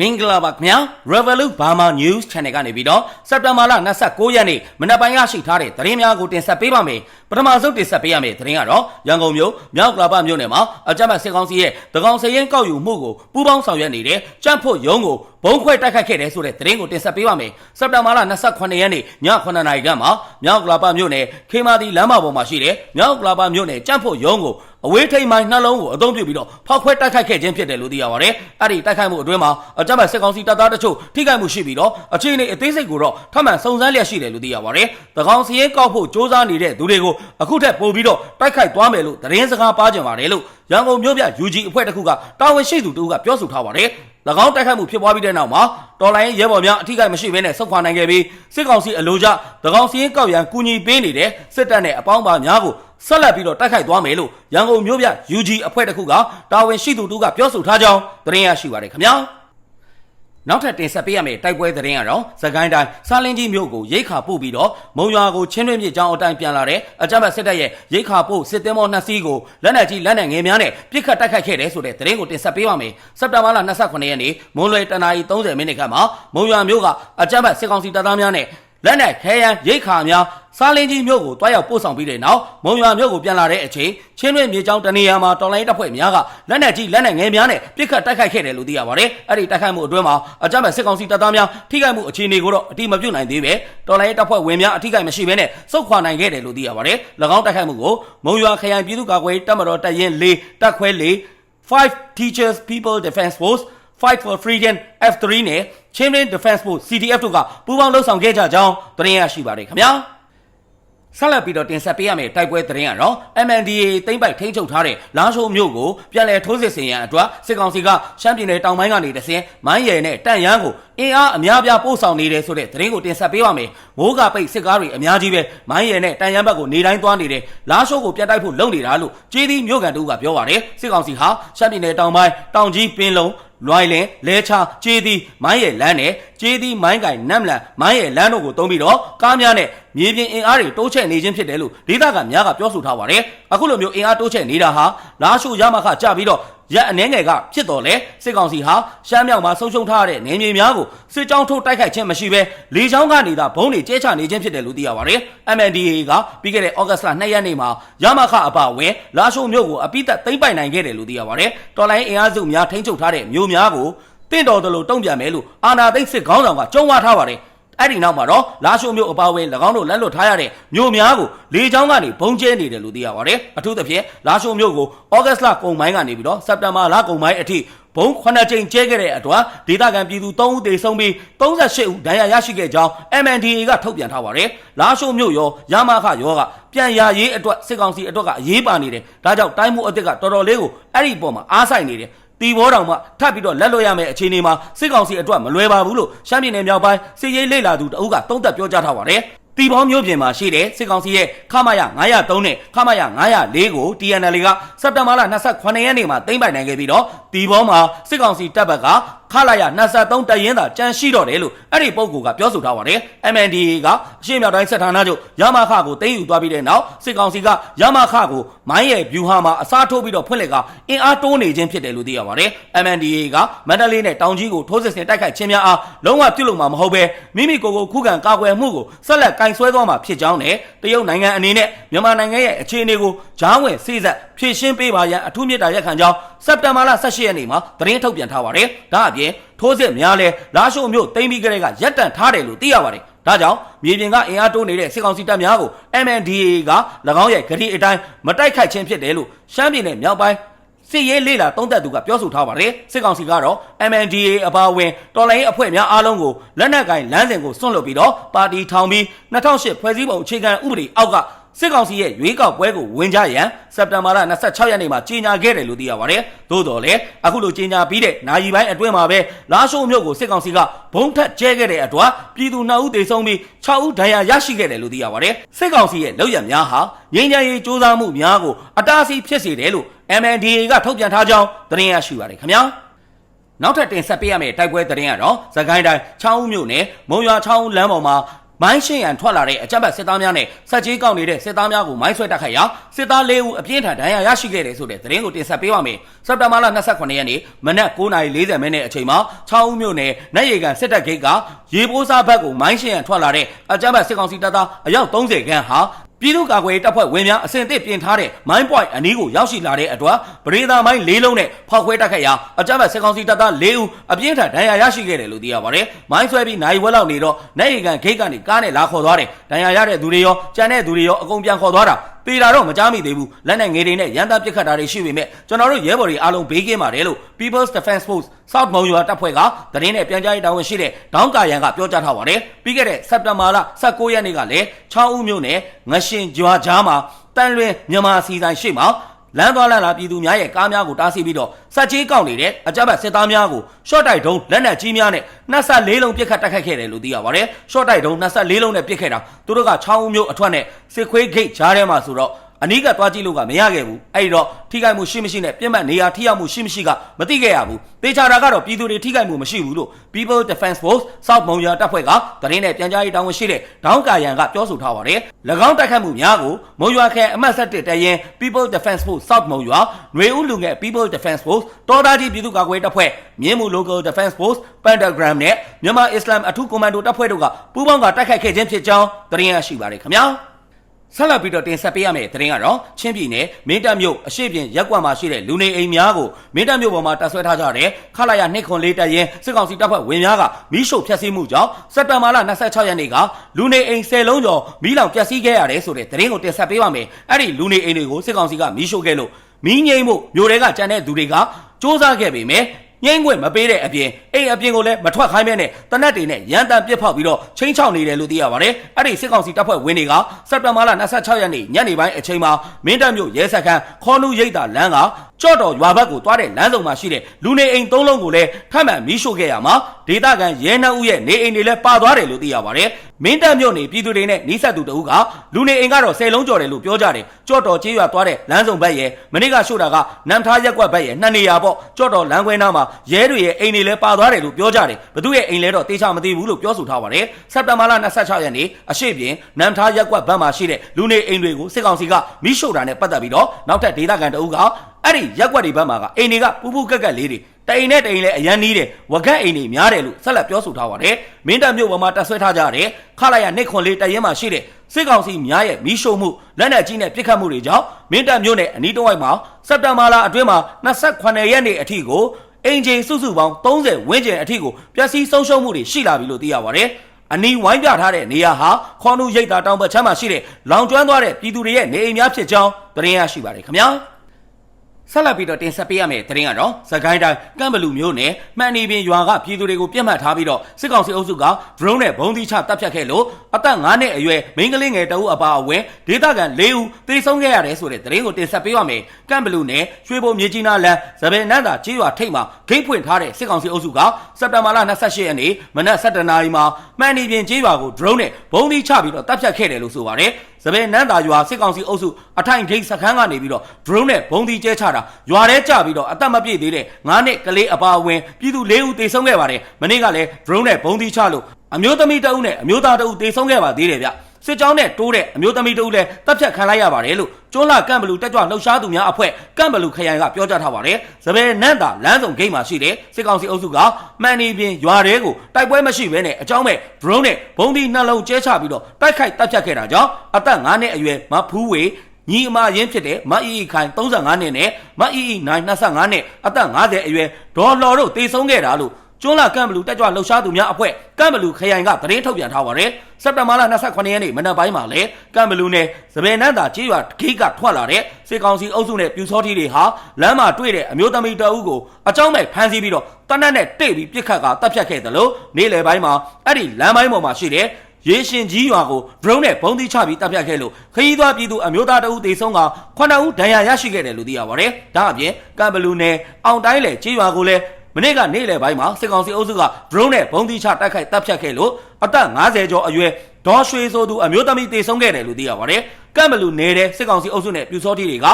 မင်္ဂလာပါခင်ဗျာ Revolut Burma News Channel ကနေပြီးတော့စက်တင်ဘာလ29ရက်နေ့မနက်ပိုင်းရရှိထားတဲ့သတင်းများကိုတင်ဆက်ပေးပါမယ်ပထမဆုံးတင်ဆက်ပေးရမယ့်သတင်းကတော့ရန်ကုန်မြို့မြောက်ကလာပမြို့နယ်မှာအကြမ်းဖက်စစ်ကောင်စီရဲ့တကောင်စရင်ကောက်ယူမှုကိုပူးပေါင်းဆောင်ရွက်နေတဲ့ကြန့်ဖို့ရုံးကိုဘုံခွဲတိုက်ခတ်ခဲ့တဲ့ဆိုတဲ့သတင်းကိုတင်ဆက်ပေးပါမယ်စက်တင်ဘာလ28ရက်နေ့ည9:00နာရီခန့်မှာမြောက်ကလာပမြို့နယ်ခေမာတီလမ်းမပေါ်မှာရှိတဲ့မြောက်ကလာပမြို့နယ်ကြန့်ဖို့ရုံးကို အဝေးထိန်မိုင်းနှလုံးကိုအသုံးပြုပြီးတော့ဖောက်ခွဲတိုက်ခိုက်ခဲ့ခြင်းဖြစ်တယ်လို့သိရပါတယ်။အဲ့ဒီတိုက်ခိုက်မှုအတွင်းမှာအကြမ်းဖက်စစ်ကောင်စီတပ်သားတချို့ထိခိုက်မှုရှိပြီးတော့အခြေအနေအသေးစိတ်ကိုတော့ထပ်မံစုံစမ်းလျက်ရှိတယ်လို့သိရပါတယ်။တကောင်စီရင်ကောက်ဖို့စ조사နေတဲ့သူတွေကိုအခုထက်ပိုပြီးတော့တိုက်ခိုက်သွားမယ်လို့သတင်းစကားပါကြပါတယ်လို့ရန်ကုန်မြို့ပြ UG အဖွဲ့တစ်ခုကတာဝန်ရှိသူတို့ကပြောဆိုထားပါတယ်။၎င်းတိုက်ခိုက်မှုဖြစ်ပွားပြီးတဲ့နောက်မှာတော်လိုင်းရဲဘော်များအထိကိမရှိဘဲနဲ့ဆုတ်ခွာနိုင်ခဲ့ပြီးစစ်ကောင်စီအလို့ကြတကောင်စီရင်ကောက်ရန်ကူညီပေးနေတဲ့စစ်တပ်နဲ့အပေါင်းပါများကို ဆက်လက်ပြီးတော့တိုက်ခိုက်သွားမယ်လို့ရန်ကုန်မြို့ပြ UG အဖွဲ့တစ်ခုကတာဝန်ရှိသူတို့ကပြောဆိုထားကြောင်းသတင်းရရှိပါတယ်ခင်ဗျာနောက်ထပ်တင်ဆက်ပေးရမယ့်တိုက်ပွဲသတင်းကတော့သကိုင်းတိုင်းစာလင်းကြီးမြို့ကိုရိတ်ခါပို့ပြီးတော့မုံရွာကိုချင်းတွင်းမြေကြောင်းအတိုင်းပြန်လာတဲ့အကြမ်းဖက်စစ်တပ်ရဲ့ရိတ်ခါပို့စစ်သည်မောနှစ်စီးကိုလက်နက်ကြီးလက်နက်ငယ်များနဲ့ပစ်ခတ်တိုက်ခိုက်ခဲ့တယ်ဆိုတဲ့သတင်းကိုတင်ဆက်ပေးပါမယ်စက်တင်ဘာလ29ရက်နေ့မွန်းလွယ်တနာရီ30မိနစ်ခန့်မှာမုံရွာမြို့ကအကြမ်းဖက်စစ်ကောင်စီတပ်သားများနဲ့လက်နက်ခဲယမ်းရိတ်ခါများ စားလင်းကြီးမြို့ကိုတွားရောက်ပို့ဆောင်ပြီးတဲ့နောက်မုံရွာမြို့ကိုပြန်လာတဲ့အချိန်ချင်းတွင်းမြေကြောင်းတနေရာမှာတော်လိုင်းတပ်ဖွဲ့များကလက်နက်ကြီးလက်နက်ငယ်များနဲ့ပစ်ခတ်တိုက်ခိုက်ခဲ့တယ်လို့သိရပါတယ်။အဲ့ဒီတိုက်ခိုက်မှုအတွင်းမှာအကြမ်းဖက်စစ်ကောင်စီတပ်သားများထိခိုက်မှုအခြေအနေကိုတော့အတိမပြုတ်နိုင်သေးပဲတော်လိုင်းတပ်ဖွဲ့ဝင်များအထိခိုက်မရှိဘဲနဲ့စုခွာနိုင်ခဲ့တယ်လို့သိရပါတယ်။၎င်းတိုက်ခိုက်မှုကိုမုံရွာခရိုင်ပြည်သူ့ကာကွယ်ရေးတပ်မတော်တပ်ရင်း၄တပ်ခွဲ၄5 Teachers People Defense Force Fight for Freedom F3 နဲ့ Chain Defense Force CDF တို့ကပူးပေါင်းလှုပ်ဆောင်ခဲ့ကြကြောင်းသတင်းရရှိပါတယ်ခင်ဗျာ ဆက်လက်ပြီးတော့တင်ဆက်ပေးရမယ့်တိုက်ပွဲသတင်းကတော့ MNDA သိမ့်ပိုက်ထိန်းချုပ်ထားတဲ့လာရှိုးမြို့ကိုပြန်လည်ထိုးစစ်ဆင်ရန်အတွက်စစ်ကောင်စီကရှမ်းပြည်နယ်တောင်ပိုင်းကနေတဆင်းမိုင်းရယ်နဲ့တန့်ရန်ကိုအင်အားအများပြားပို့ဆောင်နေတယ်ဆိုတဲ့သတင်းကိုတင်ဆက်ပေးပါမယ်။မိုးကပိတ်စစ်ကားတွေအများကြီးပဲမိုင်းရယ်နဲ့တန့်ရန်ဘက်ကိုနေတိုင်းသွားနေတယ်။လာရှိုးကိုပြန်တိုက်ဖို့လုပ်နေတာလို့ကြေးသီးမြို့ကန်တို့ကပြောပါတယ်။စစ်ကောင်စီဟာရှမ်းပြည်နယ်တောင်ပိုင်းတောင်ကြီးပင်လုံ လွိုင်လင်လဲချာကျေးသီးမိုင်းရဲ့လမ်းနဲ့ကျေးသီးမိုင်းကင်နမ်လန်မိုင်းရဲ့လမ်းတို့ကိုတုံးပြီးတော့ကားများနဲ့မြေပြင်အင်အားတွေတိုးချဲ့နေခြင်းဖြစ်တယ်လို့ဒေသခံများကပြောဆိုထားပါတယ်အခုလိုမျိုးအင်အားတိုးချဲ့နေတာဟာလာရှိုရမခကြပြီးတော့ ရက်အနှဲငယ်ကဖြစ်တော်လဲစစ်ကောင်စီဟာရှမ်းမြောက်မှာဆုံးရှုံးထားတဲ့နေမြေများကိုစစ်ကြောင်းထုတ်တိုက်ခိုက်ခြင်းမရှိဘဲလေကြောင်းကနေသာဘုံတွေကျဲချနေခြင်းဖြစ်တယ်လို့သိရပါတယ် MNDAA ကပြီးခဲ့တဲ့ဩဂတ်စ်လ2ရက်နေ့မှာရမခအပဝင်လာရှိုးမြို့ကိုအပိသက်သိမ့်ပိုင်နိုင်ခဲ့တယ်လို့သိရပါတယ်တော်လိုင်းအင်အားစုများထိန်းချုပ်ထားတဲ့မြို့များကိုတင့်တော်တယ်လို့တုံ့ပြန်မယ်လို့အာနာသိမ့်စစ်ခေါင်းဆောင်ကကြုံဝါထားပါတယ် အဲ့ဒီနောက်မှာတော့လာရှိုးမြို့အပါအဝင်၎င်းတို့လက်လွတ်ထားရတဲ့မြို့များကိုလေကြောင်းကနေဘုံကျဲနေတယ်လို့သိရပါတယ်အထူးသဖြင့်လာရှိုးမြို့ကိုဩဂတ်စ်လကုန်ပိုင်းကနေပြီးတော့စက်တင်ဘာလကုန်ပိုင်းအထိဘုံ9ကြိမ်ကျဲခဲ့တဲ့အတွက်ဒေသခံပြည်သူ3ဦးသေဆုံးပြီး38ဦးဒဏ်ရာရရှိခဲ့ကြောင်း MNDA ကထုတ်ပြန်ထားပါတယ်လာရှိုးမြို့ရောရမခရောကပြန်ရရေးအတွက်စစ်ကောင်စီအတွက်ကအရေးပါနေတယ်ဒါကြောင့်တိုင်းမှုအစ်စ်ကတော်တော်လေးကိုအဲ့ဒီပုံမှာအားဆိုင်နေတယ် တီဘောတောင်မှထပ်ပြီးတော့လက်လွတ်ရမယ့်အခြေအနေမှာစစ်ကောင်စီအတွက်မလွယ်ပါဘူးလို့ရှမ်းပြည်နယ်မြောက်ပိုင်းစစ်ရေးလေ့လာသူတအုပ်ကသုံးသပ်ပြောကြားထားပါတယ်တီဘောမျိုးပြင်မှာရှိတဲ့စစ်ကောင်စီရဲ့ခမရ903နဲ့ခမရ904ကို TNL ကစက်တဘာလ28ရက်နေ့မှာသိမ်းပိုက်နိုင်ခဲ့ပြီးတော့တီဘောမှာစစ်ကောင်စီတပ်ဘက်က ခလာရ23တရင်သာကြန့်ရှိတော့တယ်လို့အဲ့ဒီပုံကူကပြောဆိုထားပါတယ် MNDA ကအရှေ့မြောက်တိုင်းစစ်ဌာနချုပ်ရမခကိုသိမ်းယူသွားပြီးတဲ့နောက်စစ်ကောင်စီကရမခကိုမိုင်းရဲ့ဗျူဟာမှာအစားထိုးပြီးတော့ဖွင့်လက်ကအင်အားတိုးနေခြင်းဖြစ်တယ်လို့သိရပါတယ် MNDA ကမန္တလေးနဲ့တောင်ကြီးကိုထိုးစစ်ဆင်တိုက်ခိုက်ခြင်းများအားလုံးဝပြုတ်လုံမှာမဟုတ်ပဲမိမိကိုယ်ကိုခုခံကာကွယ်မှုကိုဆက်လက်ကင်ဆွဲသွားမှာဖြစ်ကြောင်းနဲ့တရုတ်နိုင်ငံအနေနဲ့မြန်မာနိုင်ငံရဲ့အခြေအနေကိုဂျားဝင်စိစက်ဖြည့်ရှင်းပေးပါရန်အထူးမြတ်တာရက်ခံကြောင်းစက်တင်ဘာလ18ရက်နေ့မှာသတင်းထုတ်ပြန်ထားပါတယ်ဒါအပြင်ထိုးစစ်များလဲလာရှိုးမြို့တိမ့်ပြီးကလေးကရက်တန့်ထားတယ်လို့သိရပါတယ်ဒါကြောင့်မြေပြင်ကအင်အားတိုးနေတဲ့စစ်ကောင်စီတပ်များကို MNDAA က၎င်းရဲ့ဂရီအတိုင်းမတိုက်ခိုက်ခြင်းဖြစ်တယ်လို့ရှမ်းပြည်နယ်မြောက်ပိုင်းစစ်ရေးလေးလာတုံးသက်သူကပြောဆိုထားပါတယ်စစ်ကောင်စီကတော့ MNDA အပါအဝင်တော်လိုင်းအဖွဲ့များအားလုံးကိုလက်နက်ကင်လမ်းစဉ်ကိုစွန့်လွတ်ပြီးတော့ပါတီထောင်ပြီး2008ဖွဲ့စည်းပုံအခြေခံဥပဒေအောက်က စစ်ကောင်စီရဲ့ရွေးကောက်ပွဲကိုဝင်ကြရန်စက်တင်ဘာလ26ရက်နေ့မှာကြေညာခဲ့တယ်လို့သိရပါတယ်။သို့တော်လည်းအခုလိုကြေညာပြီးတဲ့နိုင်ပိုင်းအတွင်းမှာပဲလာရှိုးမြို့ကိုစစ်ကောင်စီကဘုံထက်ကျဲခဲ့တဲ့အတွက်ပြည်သူ2ဦးသေဆုံးပြီး6ဦးဒဏ်ရာရရှိခဲ့တယ်လို့သိရပါတယ်။စစ်ကောင်စီရဲ့လုပ်ရများဟာငြိမ်းချမ်းရေးစ조사မှုများကိုအတားအဆီးဖြစ်စေတယ်လို့ MNDA ကထုတ်ပြန်ထားကြောင်းသတင်းရရှိပါတယ်ခင်ဗျာ။နောက်ထပ်တင်ဆက်ပေးရမယ့်တိုက်ပွဲသတင်းကတော့သခိုင်းတိုင်းချောင်းဦးမြို့နယ်မုံရွာချောင်းဦးလမ်းပေါ်မှာ မိုင်းရှင်းရန်ထွက်လာတဲ့အကြမ်းဖက်စစ်သားများနဲ့စက်ကြီးကောက်နေတဲ့စစ်သားများကိုမိုင်းဆွဲတိုက်ခိုက်ရာစစ်သား၄ဦးအပြင်းထန်ဒဏ်ရာရရှိခဲ့တယ်ဆိုတဲ့သတင်းကိုတင်ဆက်ပေးပါမယ်။စက်တဘာလ28ရက်နေ့မနက်9:40မိနစ်အချိန်မှာ6ဦးမြို့နယ်နတ်ရေကန်စစ်တပ်ဂိတ်ကရေပိုးစားဘက်ကိုမိုင်းရှင်းရန်ထွက်လာတဲ့အကြမ်းဖက်စစ်ကောင်စီတပ်သားအယောက်30ခန့်ဟာ ပြည်သူ့ကာကွယ်ရေးတပ်ဖွဲ့ဝင်များအစဉ်အသစ်ပြင်ထားတဲ့ mine point အနီးကိုရောက်ရှိလာတဲ့အတွက်ပရိသာမိုင်း၄လုံးနဲ့ဖောက်ခွဲတိုက်ခိုက်ရာအကြမ်းဖက်စစ်ကောင်စီတပ်သား၄ဦးအပြင်းထန်ဒဏ်ရာရရှိခဲ့တယ်လို့သိရပါတယ်။မိုင်းဆွဲပြီးနိုင်ဝက်လောက်နေတော့နိုင်ရီကန်ဂိတ်ကနေကားနဲ့လာခေါ်သွားတယ်။ဒဏ်ရာရတဲ့သူတွေရောကြံတဲ့သူတွေရောအကုန်ပြန်ခေါ်သွားတာ။ ပေတာတော့မကြားမိသေးဘူးလက်နဲ့ငေးတွေနဲ့ရန်တပ်ပစ်ခတ်တာတွေရှိပေမဲ့ကျွန်တော်တို့ရဲဘော်တွေအားလုံးဘေးကင်းပါတယ်လို့ People's Defense Force South မုံရွာတပ်ဖွဲ့ကသတင်းနဲ့ပြန်ကြားရေးတာဝန်ရှိတဲ့ဒေါင်းကာရန်ကပြောကြားထားပါတယ်ပြီးခဲ့တဲ့စက်တင်ဘာလ19ရက်နေ့ကလည်း6ဦးမြို့နယ်ငရှင်ကြွာကြားမှာတန်လွင်မြန်မာစီဆိုင်ရှိမှာ လမ်းသွားလမ်းလာပြည်သူများရဲ့ကားများကိုတားဆီးပြီးတော့စက်ကြီးကောက်နေတဲ့အကြမ်းဖက်စစ်သားများကိုရှော့တိုက်ဒုံးလက်နက်ကြီးများနဲ့နှက်ဆက်၄လုံးပစ်ခတ်တိုက်ခိုက်ခဲ့တယ်လို့သိရပါတယ်။ရှော့တိုက်ဒုံးနှက်ဆက်၄လုံးနဲ့ပစ်ခဲ့တာသူတို့က6ဦးမျိုးအထွတ်နဲ့စစ်ခွေးဂိတ်ကြားထဲမှာဆိုတော့ အနီးကသွားကြည့်လို့ကမရခဲ့ဘူးအဲ့ဒီတော့ထိခိုက်မှုရှိမရှိနဲ့ပြစ်မှတ်နေရာထိရောက်မှုရှိမရှိကမသိခဲ့ရဘူးတေချာတာကတော့ပြည်သူတွေထိခိုက်မှုမရှိဘူးလို့ People Defense Force South မုံရွာတပ်ဖွဲ့ကသတင်းနဲ့ပြန်ကြားရေးတာဝန်ရှိတဲ့ဒေါင်းကာယန်ကပြောဆိုထားပါတယ်၎င်းတိုက်ခတ်မှုများကိုမုံရွာခရိုင်အမှတ်7တရင် People Defense Force South မုံရွာຫນွေဦးလူငယ် People Defense Force တော်သားကြီးပြည်သူ့ကာကွယ်တပ်ဖွဲ့မြင်းမှု Local Defense Force Pentagram နဲ့မြန်မာ Islam အထူးကွန်မန်ဒိုတပ်ဖွဲ့တို့ကပူးပေါင်းကတိုက်ခိုက်ခဲ့ခြင်းဖြစ်ကြောင်းသတင်းရရှိပါတယ်ခင်ဗျာ ဆက်လက်ပြီးတော့တင်ဆက်ပေးရမယ့်သတင်းကတော့ချင်းပြည်နယ်မင်းတပ်မြို့အရှိပြင်ရက်ကွက်မှာရှိတဲ့လူနေအိမ်များကိုမင်းတပ်မြို့ပေါ်မှာတပ်ဆွဲထားကြတဲ့ခလာရ204တပ်ရင်းစစ်ကောင်စီတပ်ဖွဲ့ဝင်များကမီးရှို့ဖျက်ဆီးမှုကြောင့်စက်တဘာလ26ရက်နေ့ကလူနေအိမ်10လုံးကျော်မီးလောင်ပျက်စီးခဲ့ရတယ်ဆိုတဲ့သတင်းကိုတင်ဆက်ပေးပါမယ်။အဲ့ဒီလူနေအိမ်တွေကိုစစ်ကောင်စီကမီးရှို့ခဲ့လို့မီးငိမ့်မှုမြို့တွေကကြံတဲ့သူတွေကစ조사ခဲ့ပေမဲ့ ငိမ့်ခွင့်မပေးတဲ့အပြင်အိမ်အပြင်ကိုလည်းမထွက်ခိုင်းမဲနဲ့တနက်တွေနဲ့ရန်တန်ပစ်ဖောက်ပြီးတော့ချင်းချောက်နေတယ်လို့သိရပါတယ်။အဲ့ဒီစစ်ကောင်စီတပ်ဖွဲ့ဝင်တွေကစက်တဘာလ26ရက်နေ့ညနေပိုင်းအချိန်မှာမင်းတပ်မြို့ရဲစခန်းခေါ်နူရိပ်သာလမ်းက ကြော့တော်ရွာဘက်ကိုသွားတဲ့လမ်းစုံမှာရှိတဲ့လူနေအိမ်၃လုံးကိုလည်းထပ်မံမီးရှို့ခဲ့ရမှာဒေသခံရဲနှံဦးရဲ့နေအိမ်တွေလည်းပါသွားတယ်လို့သိရပါတယ်။မင်းတပ်မြို့နေပြည်သူတွေနဲ့နှိစက်သူတအုပ်ကလူနေအိမ်ကတော့၁၀လုံးကျော်တယ်လို့ပြောကြတယ်။ကြော့တော်ကျေးရွာသွားတဲ့လမ်းစုံဘက်ရဲ့မနေ့ကရှို့တာကနမ်ထားရက်ကွက်ဘက်ရဲ့နှစ်နေရာပေါ့ကြော့တော်လမ်းခွဲနားမှာရဲတွေရဲ့အိမ်တွေလည်းပါသွားတယ်လို့ပြောကြတယ်။ဘသူရဲ့အိမ်လဲတော့တေချာမသိဘူးလို့ပြောဆိုထားပါတယ်။စက်တဘာလ26ရက်နေ့အရှိပြင်နမ်ထားရက်ကွက်ဘက်မှာရှိတဲ့လူနေအိမ်တွေကိုစစ်ကောင်စီကမီးရှို့တာနဲ့ပတ်သက်ပြီးတော့နောက်ထပ်ဒေသခံတအုပ်က အဲ့ဒီရက်ွက်တွေဘက်မှာကအိမ်တွေကပူပူကက်ကက်လေးတွေတအိမ်နဲ့တအိမ်လည်းအရန်နီးတယ်ဝကက်အိမ်တွေများတယ်လို့ဆက်လက်ပြောဆိုထားပါတယ်မင်းတပ်မြို့ပေါ်မှာတက်ဆွဲထားကြတဲ့ခလာရနှစ်ခွန်လေးတရင်မှာရှိတဲ့စစ်ကောင်စီများရဲ့မီးရှို့မှုလက်နက်ကြီးနဲ့ပစ်ခတ်မှုတွေကြောင့်မင်းတပ်မြို့နယ်အနီးတစ်ဝိုက်မှာစက်တဘာလအတွင်းမှာ28ရက်နေ့အထိကိုအင်ဂျင်စုစုပေါင်း30ဝန်းကျင်အထိကိုပျက်စီးဆုံးရှုံးမှုတွေရှိလာပြီလို့သိရပါတယ်အနီးဝိုင်းပြထားတဲ့နေရာဟာခွန်နူရိတ်တာတောင်ဘက်ချမ်းမှာရှိတဲ့လောင်ကျွမ်းသွားတဲ့ပြည်သူတွေရဲ့နေအိမ်များဖြစ်ကြောင်းသတင်းရရှိပါတယ်ခင်ဗျာ ဆက်လက်ပြီးတော့တင်ဆက်ပေးရမယ့်သတင်းကတော့စကိုင်းတိုင်းကမ်ဘလူမျိုးနယ်မှန်နေပင်ရွာကပြည်သူတွေကိုပြစ်မှတ်ထားပြီးတော့စစ်ကောင်စီအုပ်စုက drone နဲ့ဘုံသီးချတပ်ဖြတ်ခဲ့လို့အသက်9နှစ်အရွယ်မိန်းကလေးငယ်တအုပ်အပါအဝင်ဒေသခံ၄ဦးသေဆုံးခဲ့ရတယ်ဆိုတဲ့သတင်းကိုတင်ဆက်ပေးပါမယ်။ကမ်ဘလူနယ်ရွှေဘုံမြေကြီးနားလမ်းဇပင်နန်းသာကျေးရွာထိပ်မှာဂိတ်ဖွင့်ထားတဲ့စစ်ကောင်စီအုပ်စုကစက်တဘာလ28ရက်နေ့မနက်7:00နာရီမှာမှန်နေပင်ကျေးရွာကို drone နဲ့ဘုံသီးချပြီးတော့တပ်ဖြတ်ခဲ့တယ်လို့ဆိုပါတယ်။စပယ်နန်းသာရွာစစ်ကောင်စီအုပ်စုအထိုင်ဂိတ်စခန်းကနေပြီးတော့ drone နဲ့ဘုံဒီကျဲချတာရွာထဲကျပြီးတော့အသက်မပြည့်သေးတဲ့ငါးနှစ်ကလေးအပါအဝင်ပြည်သူ၄ဦးသေဆုံးခဲ့ပါတယ်မနေ့ကလည်း drone နဲ့ဘုံဒီချလို့အမျိုးသမီးတအုပ်နဲ့အမျိုးသားတအုပ်သေဆုံးခဲ့ပါသေးတယ်ဗျ စစ်ကြောင်းနဲ့တိုးတဲ့အမျိုးသမီးတဦးလည်းတပ်ဖြတ်ခံလိုက်ရပါတယ်လို့ကျွန်းလာကန့်ဘလူတက်ကြွလှုပ်ရှားသူများအဖွဲ့ကန့်ဘလူခရိုင်ကပြောကြားထားပါတယ်။စပယ်နန့်တာလမ်းဆောင်ဂိတ်မှာရှိတဲ့စစ်ကောင်စီအုပ်စုကမှန်နေပြင်ရွာတွေကိုတိုက်ပွဲမရှိဘဲနဲ့အကြောင်းမဲ့ drone နဲ့ဘုံဒီနှလုံးကျဲချပြီးတော့တိုက်ခိုက်တပ်ဖြတ်ခဲ့တာကြောင့်အသက်9နှစ်အရွယ်မဖူးဝေညီအမရင်းဖြစ်တဲ့မအီအီခိုင်35နှစ်နဲ့မအီအီနိုင်25နှစ်အသက်50အရွယ်ဒေါ်လော်တို့တေဆုံးခဲ့တာလို့ ကျွန်းလာကမ်ဘလူတက်ကြွလှုပ်ရှားသူများအဖွဲ့ကမ်ဘလူခရိုင်ကသတင်းထုတ်ပြန်ထားပါတယ်စက်တဘာလ28ရက်နေ့မနက်ပိုင်းမှာလဲကမ်ဘလူနယ်စပယ်နန်းသာကြေးရွာဂိတ်ကထွက်လာတဲ့စစ်ကောင်စီအုပ်စုနဲ့ပြူစောထီတွေဟာလမ်းမှာတွေ့တဲ့အမျိုးသမီးတအုပ်ကိုအကြောင်းမဲ့ဖမ်းဆီးပြီးတော့တနက်နဲ့တိတ်ပြီးပြစ်ခတ်ကတပ်ဖြတ်ခဲ့တယ်လို့နေ့လယ်ပိုင်းမှာအဲ့ဒီလမ်းပိုင်းပေါ်မှာရှိတဲ့ရေရှင်ကြီးရွာကို drone နဲ့ဘုံသီးချပြီးတပ်ဖြတ်ခဲ့လို့ခရီးသွားပြည်သူအမျိုးသားတအုပ်သေဆုံးက9ဦးဒဏ်ရာရရှိခဲ့တယ်လို့သိရပါတယ်။ဒါအပြင်ကမ်ဘလူနယ်အောင်တိုင်းလေကြီးရွာကိုလည်း မနေ့ကနေ့လယ်ပိုင်းမှာစစ်ကောင်စီအုပ်စုက drone နဲ့ဘုံသီးချတိုက်ခိုက်တပ်ဖြတ်ခဲ့လို့အသက်50ကျော်အရွယ်ဒေါ်ရွှေဆိုသူအမျိုးသမီးသေဆုံးခဲ့တယ်လို့သိရပါတယ်။ကမ်ဘလူနယ်တဲ့စစ်ကောင်စီအုပ်စုနဲ့ပြူစောတိတွေက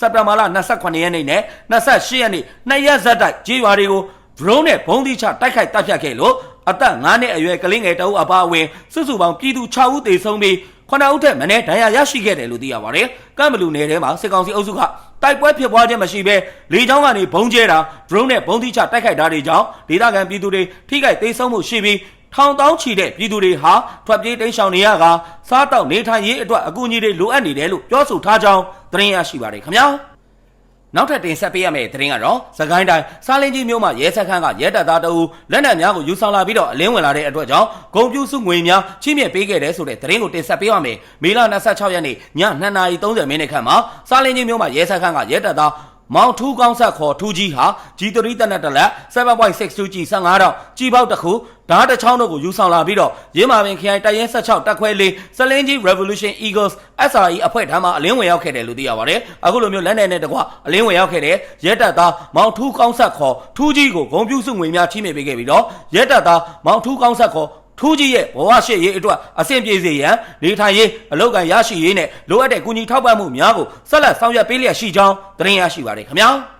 စက်တဘာလ28ရက်နေ့နဲ့28ရက်နေ့နှစ်ရက်ဇက်တိုက်ကြေးရွာတွေကို drone နဲ့ဘုံသီးချတိုက်ခိုက်တပ်ဖြတ်ခဲ့လို့အသက်9နှစ်အရွယ်ကလေးငယ်တအုပ်အပါအဝင်စုစုပေါင်းပြည်သူ6ဦးသေဆုံးပြီးခုနှစ်ဦးထက်မနည်းဒဏ်ရာရရှိခဲ့တယ်လို့သိရပါတယ်။ကမ်ဘလူနယ်ထဲမှာစစ်ကောင်စီအုပ်စုက တိုက်ပွဲဖြစ်ပွားခြင်းမရှိဘဲလေကြောင်းကနေဘုံကျဲတာ drone နဲ့ဘုံတိချတိုက်ခိုက်တာတွေကြောင့်ဒေသခံပြည်သူတွေထိခိုက်သေဆုံးမှုရှိပြီးထောင်တောင်းချီတဲ့ပြည်သူတွေဟာထွက်ပြေးတိမ်းရှောင်နေရကစားတောက်နေထိုင်ရေးအတွက်အကူအညီတွေလိုအပ်နေတယ်လို့ပြောဆိုထားကြောင်းသတင်းရရှိပါတယ်ခင်ဗျာ။ နောက်ထပ်တင်ဆက်ပေးရမယ့်သတင်းကတော့သခိုင်းတိုင်းစားလင်းကြီးမြို့မှာရဲစခန်းကရဲတပ်သားတအူလက်နက်များကိုယူဆောင်လာပြီးတော့အလင်းဝင်လာတဲ့အတွက်ကြောင့်ဂုံပြူစုငွေများချိမြင့်ပေးခဲ့တယ်ဆိုတဲ့သတင်းကိုတင်ဆက်ပေးရမယ်။မေလ26ရက်နေ့ည2:30မိနစ်ခန့်မှာစားလင်းကြီးမြို့မှာရဲစခန်းကရဲတပ်သားမောင်ထူးကောင်းဆက်ခေါ်ထူးကြီးဟာ G3 တက်နက်တလက်7.62 G 15တော့ကြီးပေါက်တစ်ခု ဓာတ်တစ်ချောင်းတို့ကိုယူဆောင်လာပြီးတော့ရင်းမာပင်ခရိုင်တရင်16တက်ခွဲလေးစလင်းကြီး Revolution Eagles SRE အဖွဲ့ထမ်းမှာအလင်းဝင်ရောက်ခဲ့တယ်လို့သိရပါတယ်။အခုလိုမျိုးလက်နက်နဲ့တကွအလင်းဝင်ရောက်ခဲ့တဲ့ရဲတပ်သားမောင်ထူးကောင်းဆက်ခေါ်ထူးကြီးကိုဂုံပြူစုငွေများချိမြပေးခဲ့ပြီးတော့ရဲတပ်သားမောင်ထူးကောင်းဆက်ခေါ်ထူးကြီးရဲ့ဘဝရှိရေးအတွက်အဆင်ပြေစေရန်နေထိုင်ရေးအလောက်ကန်ရရှိရေးနဲ့လိုအပ်တဲ့ကူညီထောက်ပံ့မှုများကိုဆက်လက်ဆောင်ရွက်ပေးလျက်ရှိကြောင်းသတင်းရရှိပါတယ်ခင်ဗျာ။